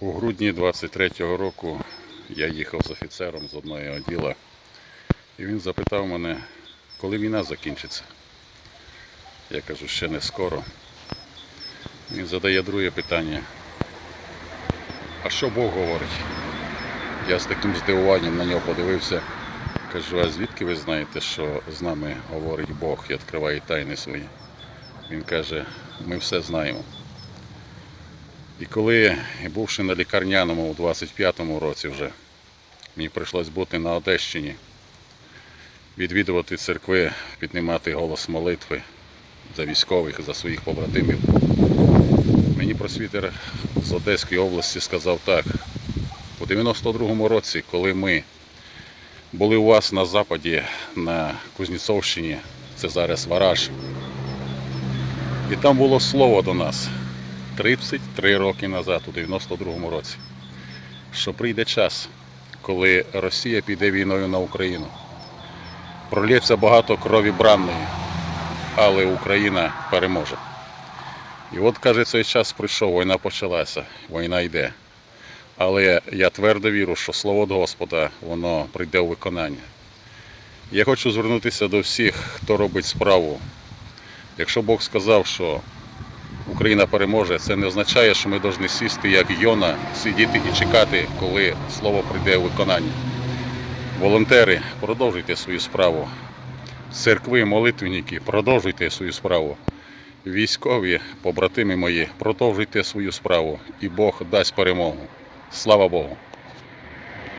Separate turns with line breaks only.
У грудні 23-го року я їхав з офіцером з одного оділа, і він запитав мене, коли війна закінчиться. Я кажу, ще не скоро. Він задає друге питання. А що Бог говорить? Я з таким здивуванням на нього подивився. Кажу, а звідки ви знаєте, що з нами говорить Бог і відкриває тайни свої? Він каже, ми все знаємо. І коли, бувши на лікарняному у 25-му році вже, мені прийшлось бути на Одещині, відвідувати церкви, піднімати голос молитви за військових, за своїх побратимів. Мені просвітер з Одеської області сказав так. У 92-му році, коли ми були у вас на западі, на Кузнєцовщині, це зараз Вараж, і там було слово до нас 33 роки назад, у 92-му році, що прийде час, коли Росія піде війною на Україну. Пролється багато крові бранної, але Україна переможе. І от, каже, цей час прийшов, війна почалася, війна йде. Але я твердо вірю, що слово від Господа воно прийде у виконання. Я хочу звернутися до всіх, хто робить справу. Якщо Бог сказав, що Україна переможе, це не означає, що ми повинні сісти як Йона, сидіти і чекати, коли слово прийде у виконання. Волонтери, продовжуйте свою справу. Церкви, молитвенники, продовжуйте свою справу. Військові, побратими мої, продовжуйте свою справу, і Бог дасть перемогу. Слава Богу!